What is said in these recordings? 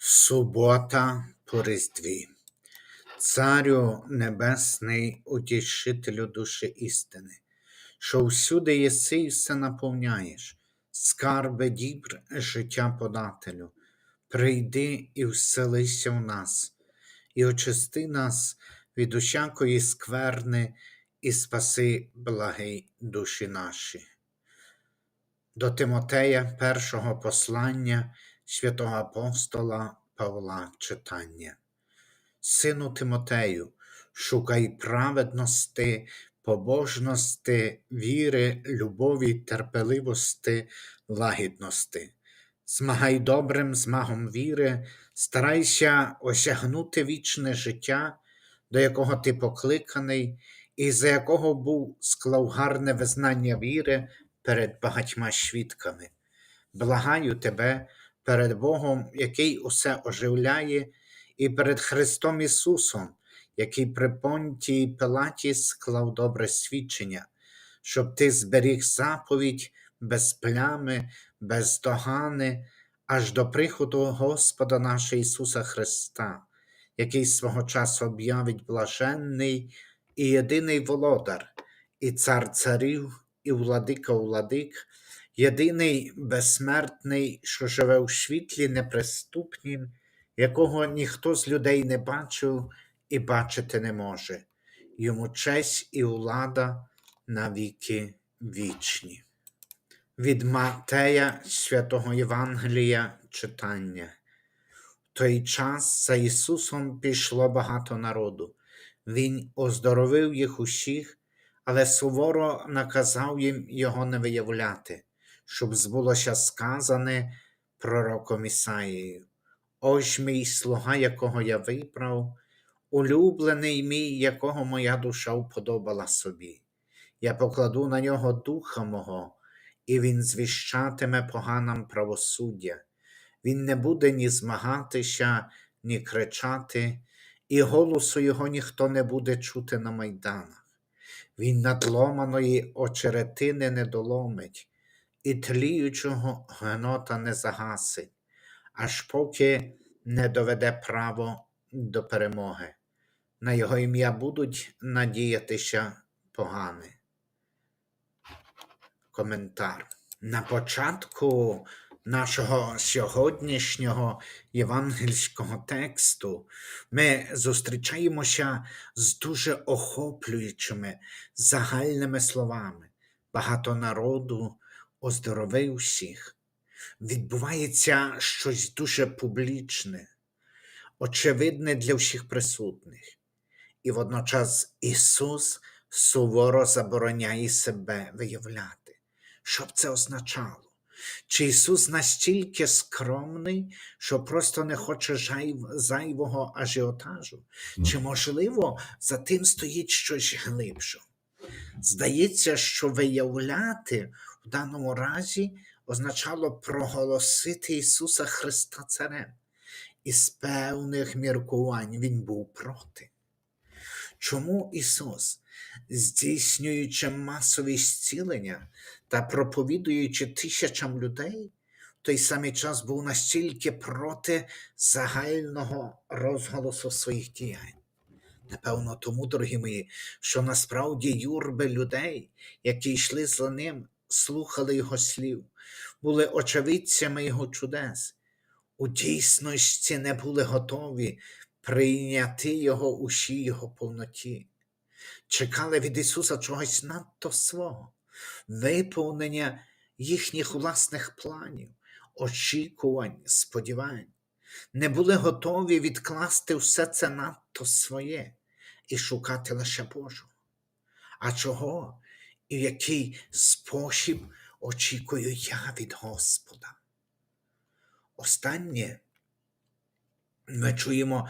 Субота по Різдві. Царю Небесний, утішителю душі істини, що всюди єси і все наповняєш, скарби дібр життя подателю, прийди і вселися в нас, і очисти нас від усякої скверни, і спаси благий душі наші. До Тимотея першого послання святого апостола Павла читання. Сину Тимотею, шукай праведності, побожності, віри, любові, терпеливості, лагідності. Змагай добрим змагом віри, старайся осягнути вічне життя, до якого ти покликаний, і за якого був склав гарне визнання віри перед багатьма свідками. Благаю тебе перед Богом, який усе оживляє, і перед Христом Ісусом, який при понтії Пилаті склав добре свідчення, щоб ти зберіг заповідь без плями, без догани, аж до приходу Господа нашого Ісуса Христа, який свого часу об'явить блаженний і єдиний володар, і цар царів, і владика владик, єдиний безсмертний, що живе у світлі неприступнім, якого ніхто з людей не бачив і бачити не може. Йому честь і влада на віки вічні. Від Матея святого Євангелія читання. В той час за Ісусом пішло багато народу. Він оздоровив їх усіх, але суворо наказав їм його не виявляти, щоб збулося сказане пророком Ісаїєю. Ось мій слуга, якого я вибрав, улюблений мій, якого моя душа вподобала собі. Я покладу на нього духа мого, і він звіщатиме поганам правосуддя. Він не буде ні змагатися, ні кричати, і голосу його ніхто не буде чути на майданах. Він надломаної очеретини не доломить, і тліючого генота не загасить, аж поки не доведе право до перемоги. На його ім'я будуть надіятися погани. Коментар. На початку нашого сьогоднішнього євангельського тексту ми зустрічаємося з дуже охоплюючими загальними словами. Багато народу оздоровив всіх. Відбувається щось дуже публічне, очевидне для всіх присутніх. І водночас Ісус суворо забороняє себе виявляти. Що б це означало? Чи Ісус настільки скромний, що просто не хоче жайв- зайвого ажіотажу? Чи, можливо, за тим стоїть щось глибше? Здається, що виявляти в даному разі означало проголосити Ісуса Христа Царем. І з певних міркувань Він був проти. Чому Ісус, здійснюючи масові зцілення та проповідуючи тисячам людей, в той самий час був настільки проти загального розголосу своїх діянь? Напевно, тому, дорогі мої, що насправді юрби людей, які йшли за ним, слухали його слів, були очевидцями його чудес, у дійсності не були готові прийняти його у всій його повноті, чекали від Ісуса чогось надто свого, виповнення їхніх власних планів, очікувань, сподівань, не були готові відкласти все це надто своє і шукати лише Божого. А чого і в який спосіб очікую я від Господа? Останнє ми чуємо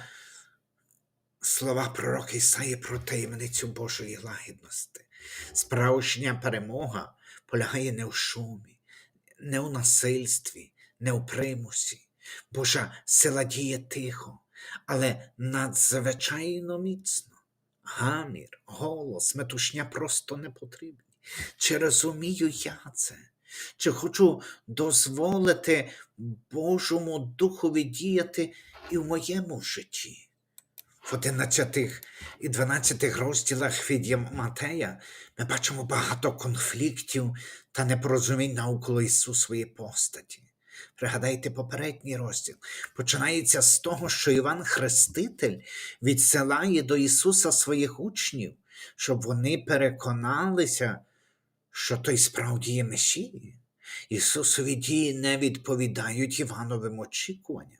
слова пророка Ісаї про таємницю Божої лагідності. Справжня перемога полягає не в шумі, не у насильстві, не у примусі. Божа сила діє тихо, але надзвичайно міцно. Гамір, голос, метушня просто не потрібні. Чи розумію я це? Чи хочу дозволити Божому Духові діяти і в моєму житті? В 11 і 12 розділах від Матея ми бачимо багато конфліктів та непорозумінь навколо Ісусової постаті. Пригадайте попередній розділ. Починається з того, що Іван Хреститель відсилає до Ісуса своїх учнів, щоб вони переконалися, що той справді є Месією. Ісусові дії не відповідають Івановим очікуванням.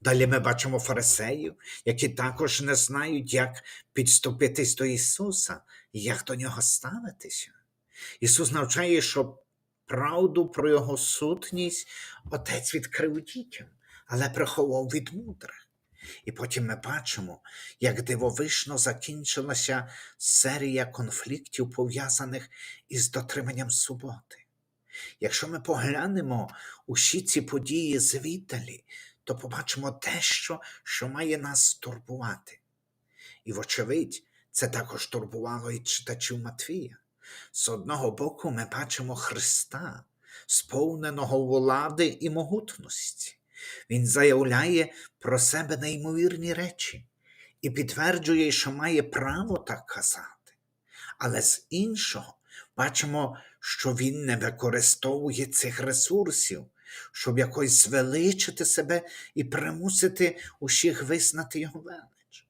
Далі ми бачимо фарисеїв, які також не знають, як підступитись до Ісуса і як до нього ставитися. Ісус навчає, що правду про Його сутність Отець відкрив дітям, але приховав від мудрих. І потім ми бачимо, як дивовижно закінчилася серія конфліктів, пов'язаних із дотриманням суботи. Якщо ми поглянемо усі ці події звіддалі, то побачимо те, що, що має нас турбувати. І, вочевидь, це також турбувало і читачів Матвія. З одного боку, ми бачимо Христа, сповненого влади і могутності. Він заявляє про себе неймовірні речі і підтверджує, що має право так казати. Але з іншого бачимо, що він не використовує цих ресурсів, щоб якось звеличити себе і примусити усіх визнати його велич.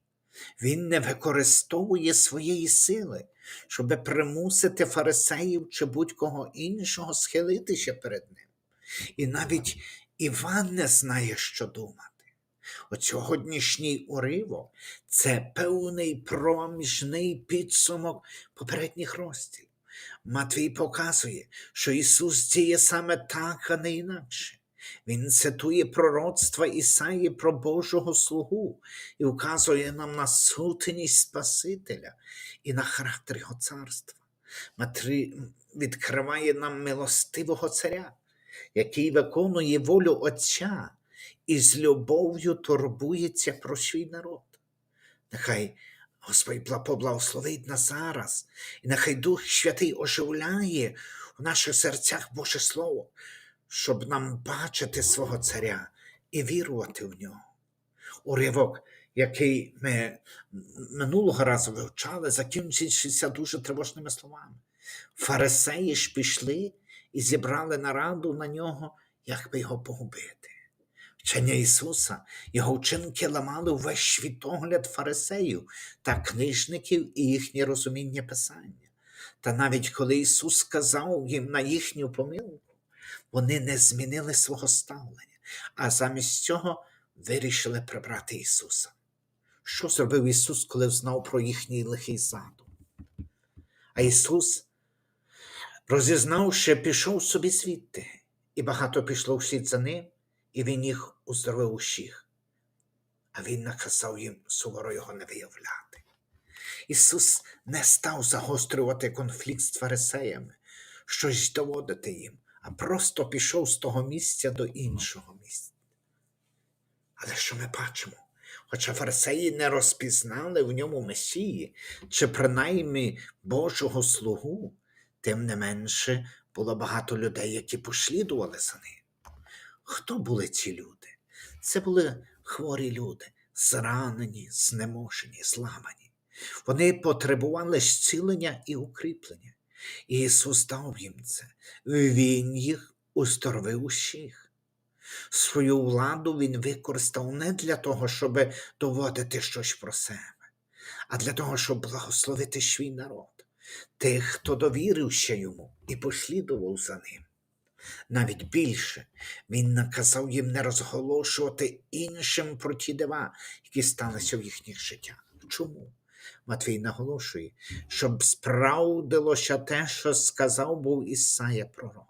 Він не використовує своєї сили, щоб примусити фарисеїв чи будь-кого іншого схилитися перед ним. І навіть Іван не знає, що думати. От сьогоднішній уривок це певний проміжний підсумок попередніх розділів. Матвій показує, що Ісус діє саме так, а не інакше. Він цитує пророцтва Ісаї про Божого слугу і вказує нам на сутність Спасителя і на характер Його царства. Матвій відкриває нам милостивого царя, який виконує волю Отця і з любов'ю турбується про свій народ. Нехай Господь поблагословить нас зараз, і нехай Дух Святий оживляє в наших серцях Боже Слово, щоб нам бачити свого царя і вірувати в нього. Уривок, який ми минулого разу вивчали, закінчується дуже тривожними словами. Фарисеї ж пішли і зібрали нараду на нього, як би його погубити. Вчення Ісуса, його вчинки ламали увесь світогляд фарисеїв та книжників і їхнє розуміння Писання. Та навіть коли Ісус сказав їм на їхню помилку, вони не змінили свого ставлення, а замість цього вирішили прибрати Ісуса. Що зробив Ісус, коли знав про їхній лихий задум? А Ісус, розізнавши, пішов собі звідти, і багато пішло вслід за ним, і він їх уздоровив усіх. А він наказав їм суворо його не виявляти. Ісус не став загострювати конфлікт з фарисеями, щось доводити їм, а просто пішов з того місця до іншого місця. Але що ми бачимо? Хоча фарисеї не розпізнали в ньому Месії, чи принаймні Божого слугу, тим не менше було багато людей, які послідували за ним. Хто були ці люди? Це були хворі люди, зранені, знеможені, зламані. Вони потребували зцілення і укріплення. Ісус дав їм це. Він їх уздоровив усіх. Свою владу він використав не для того, щоб доводити щось про себе, а для того, щоб благословити свій народ, тих, хто довірився йому і послідував за ним. Навіть більше він наказав їм не розголошувати іншим про ті дива, які сталися в їхніх життях. Чому? Матвій наголошує, щоб справдилося те, що сказав був Ісая пророк.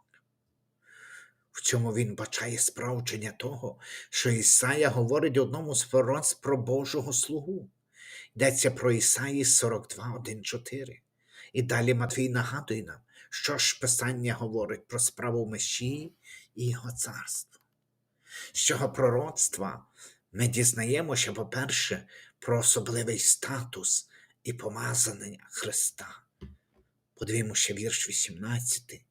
В цьому він бачає справдження того, що Ісая говорить одному з пророцтв про Божого слугу. Йдеться про Ісаї 42, 1, 4. І далі Матвій нагадує нам, що ж Писання говорить про справу Месії і Його царство. З цього пророцтва ми дізнаємося, по-перше, про особливий статус і помазання Христа. Подивімося вірш 18.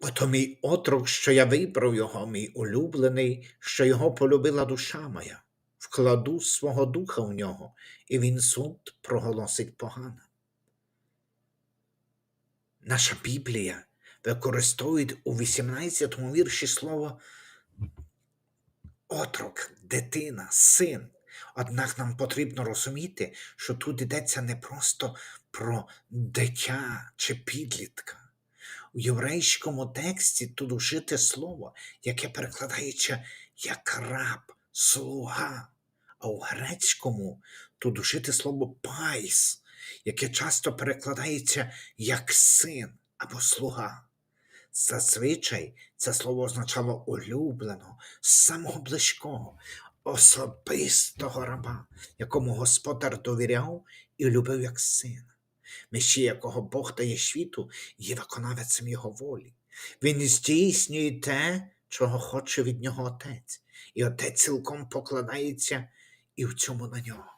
Ото мій отрок, що я вибрав його, мій улюблений, що його полюбила душа моя, вкладу свого духа в нього, і він суд проголосить погано. Наша Біблія використовує у 18 му вірші слово отрок, дитина, син. Однак нам потрібно розуміти, що тут йдеться не просто про дитя чи підлітка. У єврейському тексті тут ужите слово, яке перекладається як раб, слуга, а у грецькому тут ужите слово пайс, яке часто перекладається як син або слуга. Зазвичай це слово означало улюбленого, самого близького, особистого раба, якому господар довіряв і любив як сина. Месія, якого Бог дає світу, є виконавцем його волі. Він здійснює те, чого хоче від нього отець, і отець цілком покладається і в цьому на нього.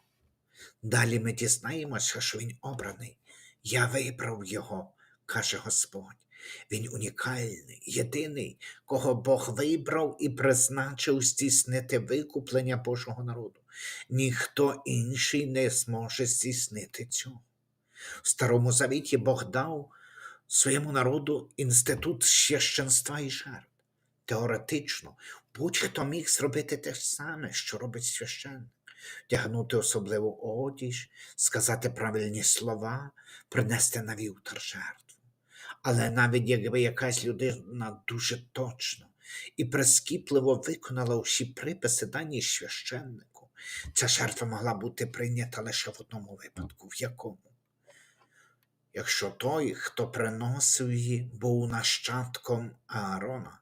Далі ми дізнаємося, що він обраний. Я вибрав його, каже Господь. Він унікальний, єдиний, кого Бог вибрав і призначив здійснити викуплення Божого народу. Ніхто інший не зможе здійснити цього. В Старому Завіті Бог дав своєму народу інститут священства і жертв. Теоретично, будь-хто міг зробити те саме, що робить священник. Вдягнути особливу одіж, сказати правильні слова, принести на вівтар жертву. Але навіть якби якась людина дуже точно і прискіпливо виконала усі приписи дані священнику, ця жертва могла бути прийнята лише в одному випадку, в якому? Якщо той, хто приносив її, був нащадком Аарона,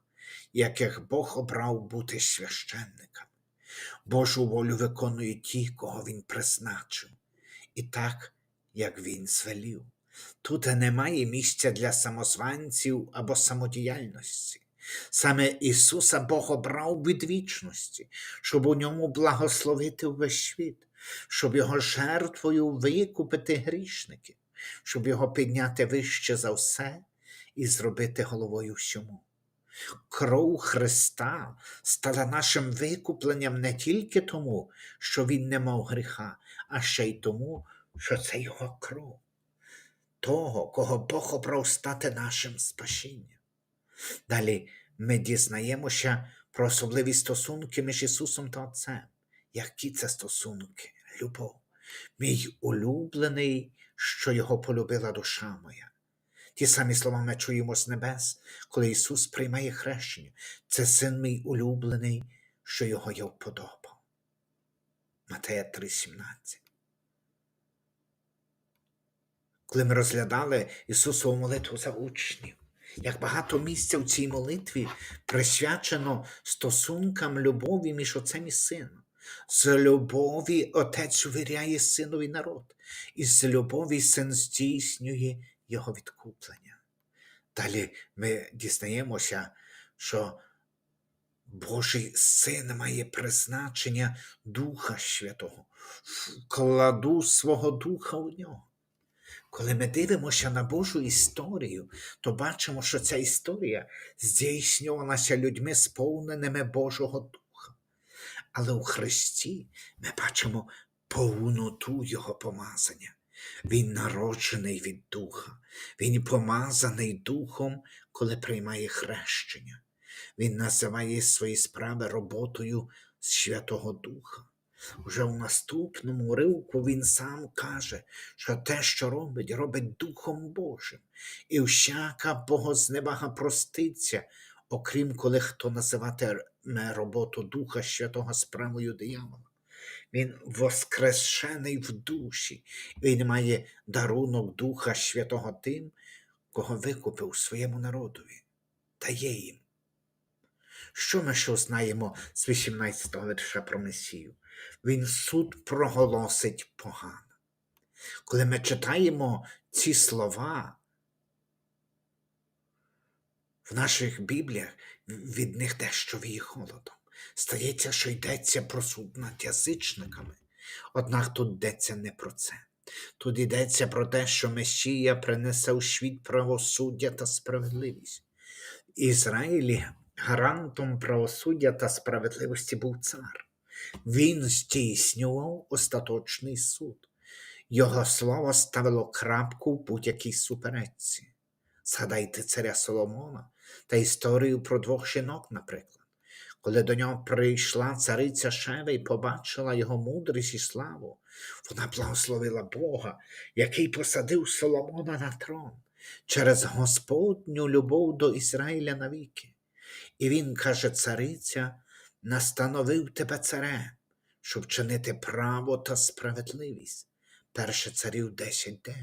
яких Бог обрав бути священниками. Божу волю виконують ті, кого він призначив, і так, як він звелів. Тут немає місця для самозванців або самодіяльності. Саме Ісуса Бог обрав від вічності, щоб у ньому благословити увесь світ, щоб його жертвою викупити грішників, щоб його підняти вище за все і зробити головою всьому. Кров Христа стала нашим викупленням не тільки тому, що Він не мав гріха, а ще й тому, що це Його кров, того, кого Бог обрав стати нашим спасінням. Далі ми дізнаємося про особливі стосунки між Ісусом та Отцем. Які це стосунки? Любов, мій улюблений, що Його полюбила душа моя. Ті самі слова ми чуємо з небес, коли Ісус приймає хрещення. Це син мій улюблений, що його я вподобав. Матея 3,17. Коли ми розглядали Ісусову молитву за учнів, як багато місця в цій молитві присвячено стосункам любові між отцем і сином. З любові Отець увіряє синові народ, і з любові син здійснює його відкуплення. Далі ми дізнаємося, що Божий син має призначення Духа Святого, вкладу свого духа у нього. Коли ми дивимося на Божу історію, то бачимо, що ця історія здійснювалася людьми, сповненими Божого Духа. Але у Христі ми бачимо повноту Його помазання. Він народжений від Духа, Він помазаний Духом, коли приймає хрещення. Він називає свої справи роботою Святого Духа. Уже в наступному ривку він сам каже, що те, що робить, робить Духом Божим, і всяка богозневага проститься, окрім коли хто називатиме роботу Духа Святого справою диявола. Він воскрешений в душі, він має дарунок Духа Святого тим, кого викупив своєму народові, дає їм. Що ми що знаємо з 18-го вірша про Месію? Він суд проголосить погано. Коли ми читаємо ці слова в наших бібліях, від них дещо віє холодом. Стається, що йдеться про суд над язичниками. Однак тут йдеться не про це. Тут йдеться про те, що Месія принесе у світ правосуддя та справедливість. Ізраїлі гарантом правосуддя та справедливості був цар. Він здійснював остаточний суд. Його слово ставило крапку в будь-якій суперечці. Згадайте царя Соломона та історію про двох жінок, наприклад. Коли до нього прийшла цариця Шева і побачила його мудрість і славу, вона благословила Бога, який посадив Соломона на трон через Господню любов до Ізраїля навіки. І він каже, цариця, настановив тебе царем, щоб чинити право та справедливість. Перше царів 10.9.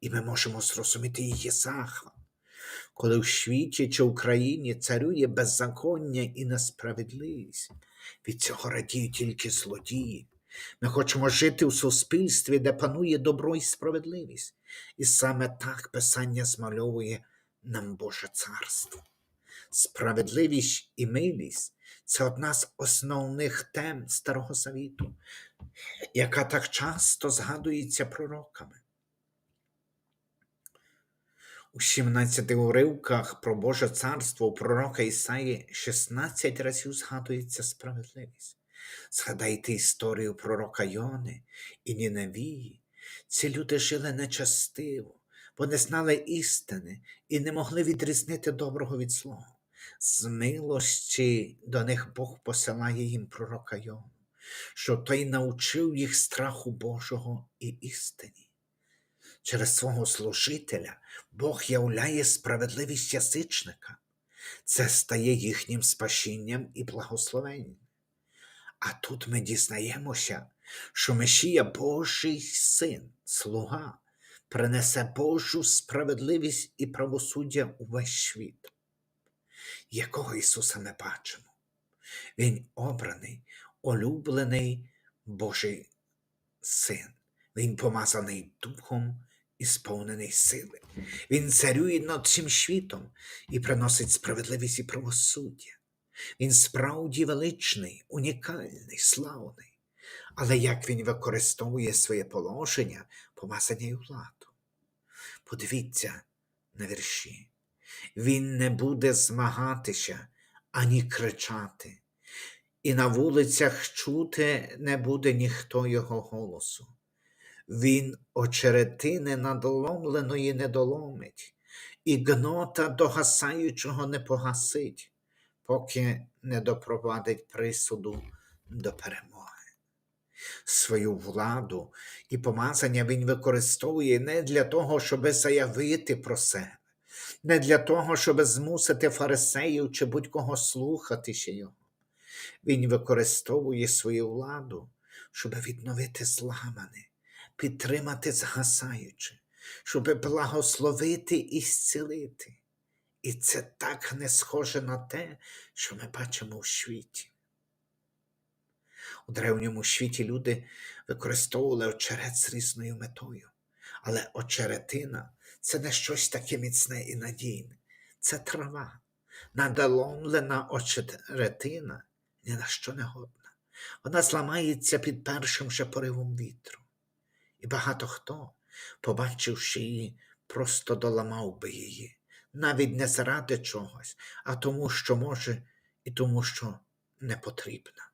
І ми можемо зрозуміти її захват, коли в світі чи в країні царює беззаконня і несправедливість. Від цього радіють тільки злодії. Ми хочемо жити у суспільстві, де панує добро і справедливість. І саме так Писання змальовує нам Боже царство. Справедливість і милість це одна з основних тем Старого Завіту, яка так часто згадується пророками. У 17 уривках про Боже царство у пророка Ісаї 16 разів згадується справедливість. Згадайте історію пророка Йони і Ніневії. Ці люди жили нечастиво, вони знали істини і не могли відрізнити доброго від злого. З милості до них Бог посилає їм пророка Йону, щоб той навчив їх страху Божого і істині. Через свого служителя Бог являє справедливість язичника. Це стає їхнім спасінням і благословенням. А тут ми дізнаємося, що Месія Божий син, слуга, принесе Божу справедливість і правосуддя у весь світ. Якого Ісуса ми бачимо? Він обраний, улюблений Божий син. Він помазаний духом і сповнений сили. Він царює над цим світом і приносить справедливість і правосуддя. Він справді величний, унікальний, славний. Але як він використовує своє положення, помазання і владу? Подивіться на вірші. Він не буде змагатися ані кричати, і на вулицях чути не буде ніхто його голосу. Він очеретини надломленої не доломить, і гнота догасаючого не погасить, поки не допровадить присуду до перемоги. Свою владу і помазання він використовує не для того, щоб заявити про себе, не для того, щоб змусити фарисеїв чи будь-кого слухатися його. Він використовує свою владу, щоб відновити зламане, підтримати згасаюче, щоб благословити і зцілити. І це так не схоже на те, що ми бачимо у світі. У древньому світі люди використовували очерет з різною метою, але очеретина це не щось таке міцне і надійне, це трава. Надоломлена очеретина ні на що не годна. Вона зламається під першим же поривом вітру. І багато хто, побачивши її, просто доламав би її, навіть не заради чогось, а тому, що може, і тому, що не потрібна.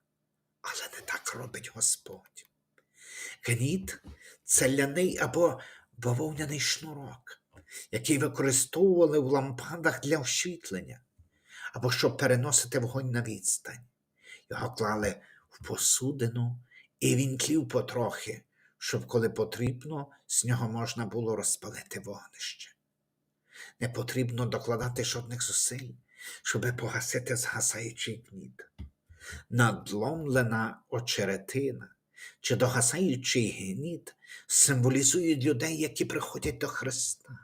Але не так робить Господь. Гніт це ляний або бавовняний шнурок, який використовували в лампадах для освітлення, або щоб переносити вогонь на відстань. Його клали в посудину, і він тлів потрохи, щоб, коли потрібно, з нього можна було розпалити вогнище. Не потрібно докладати жодних зусиль, щоби погасити згасаючий гніт. Надломлена очеретина чи догасаючий гніт символізують людей, які приходять до Христа.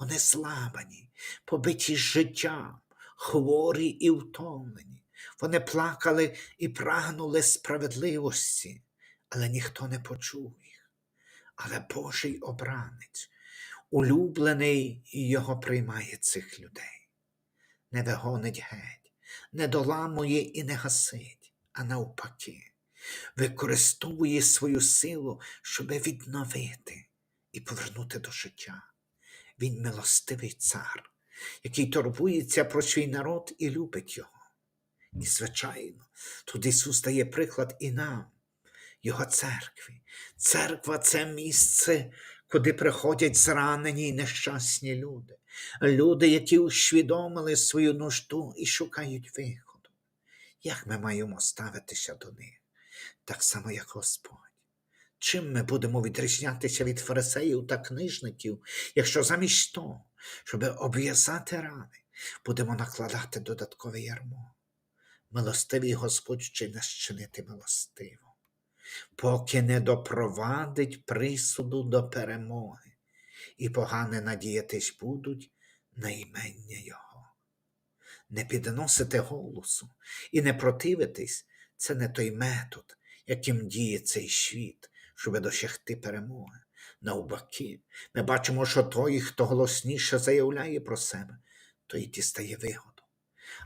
Вони зламані, побиті життям, хворі і втомлені. Вони плакали і прагнули справедливості, але ніхто не почув. Але Божий обранець, улюблений його приймає цих людей, не вигонить геть, не доламує і не гасить, а навпаки, використовує свою силу, щоб відновити і повернути до життя. Він милостивий цар, який турбується про свій народ і любить його. І, звичайно, тут Ісус дає приклад і нам, Його церкві. Церква це місце, куди приходять зранені й нещасні люди, люди, які усвідомили свою нужду і шукають виходу. Як ми маємо ставитися до них, так само, як Господь? Чим ми будемо відрізнятися від фарисеїв та книжників, якщо замість того, щоб обв'язати рани, будемо накладати додаткове ярмо? Милостивий Господь ще нас чинити милостиво, поки не допровадить присуду до перемоги, і погане надіятись будуть на імення Його. Не підносити голосу і не противитись це не той метод, яким діє цей світ, щоб досягти перемоги. Навпаки, ми бачимо, що той, хто голосніше заявляє про себе, той дістає вигоду.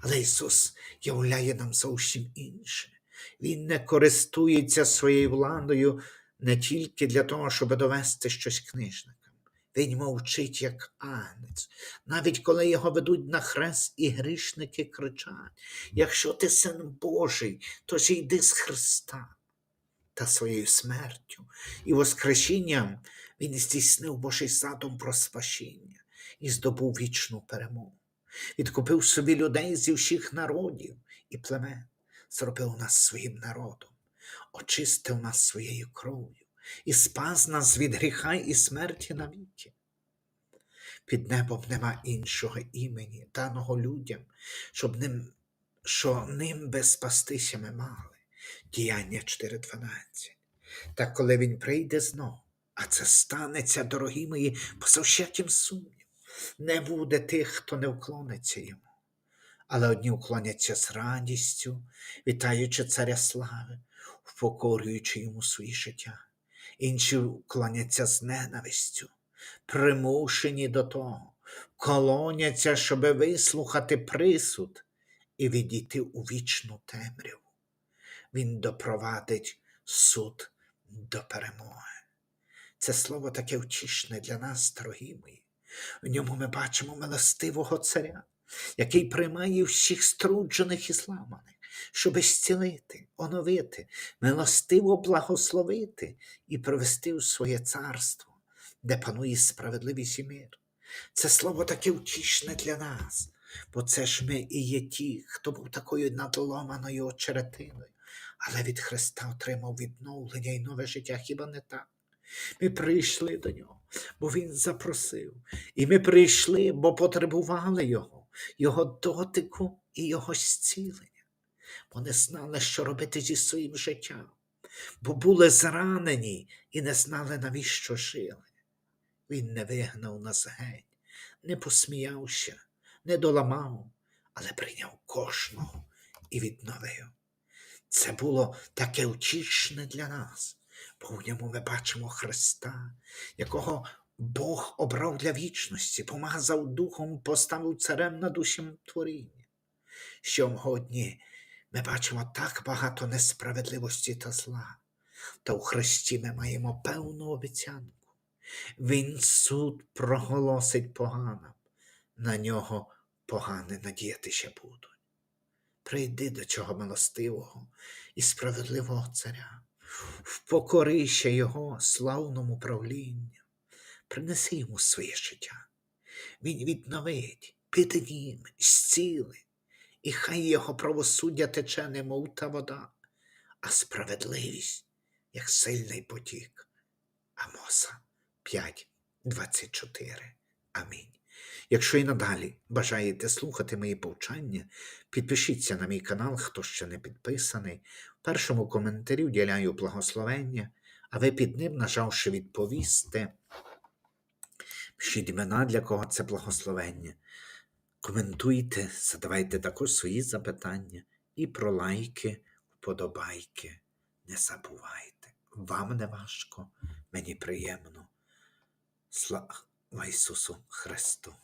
Але Ісус являє нам зовсім інше. Він не користується своєю владою не тільки для того, щоб довести щось книжникам. Він мовчить, як агнець, навіть коли його ведуть на хрест і грішники кричать: якщо ти син Божий, то зійди з Христа. Та своєю смертю і воскресінням він здійснив Божий задум про спасіння і здобув вічну перемогу відкупив собі людей зі всіх народів і племен, зробив нас своїм народом, очистив нас своєю кров'ю і спас нас від гріха і смерті навіки. Під небом нема іншого імені, даного людям, щоб ним, що ним би спастися ми мали. Діяння 4.12. Та коли він прийде знов, а це станеться, дорогі мої, поза всяким сумнів не буде тих, хто не вклониться йому. Але одні вклоняться з радістю, вітаючи царя слави, впокорюючи йому свої життя, інші вклоняться з ненавистю, примушені до того, колоняться, щоби вислухати присуд і відійти у вічну темряву. Він допровадить суд до перемоги. Це слово таке втішне для нас, дорогі мої. В ньому ми бачимо милостивого царя, який приймає всіх струджених і зламаних, щоби зцілити, оновити, милостиво благословити і привести в своє царство, де панує справедливість і мир. Це слово таке втішне для нас, бо це ж ми і є ті, хто був такою надломаною очеретиною, але від Христа отримав відновлення і нове життя, хіба не так? Ми прийшли до нього, бо Він запросив. І ми прийшли, бо потребували Його, Його дотику і Його зцілення. Бо не знали, що робити зі своїм життям, бо були зранені і не знали, навіщо жили. Він не вигнав нас геть, не посміявся, не доламав, але прийняв кожного і відновив. Це було таке утішне для нас, бо в ньому ми бачимо Христа, якого Бог обрав для вічності, помазав духом, поставив царем над усім творінням. Сьогодні ми бачимо так багато несправедливості та зла, та у Христі ми маємо певну обіцянку. Він суд проголосить поганим, на нього погане надіятися будуть. Прийди до цього милостивого і справедливого царя, впокорися Його славному правлінню, принеси йому своє життя. Він відновить, піднім, зцілить, і хай його правосуддя тече, немов та вода, а справедливість, як сильний потік. Амоса 5.24. Амінь. Якщо і надалі бажаєте слухати мої повчання, підпишіться на мій канал, хто ще не підписаний. В першому коментарі вділяю благословення, а ви під ним, нажавши відповісти, пишіть імена, для кого це благословення. Коментуйте, задавайте також свої запитання і про лайки, вподобайки. Не забувайте. Вам не важко, мені приємно. Слава Ісусу Христу!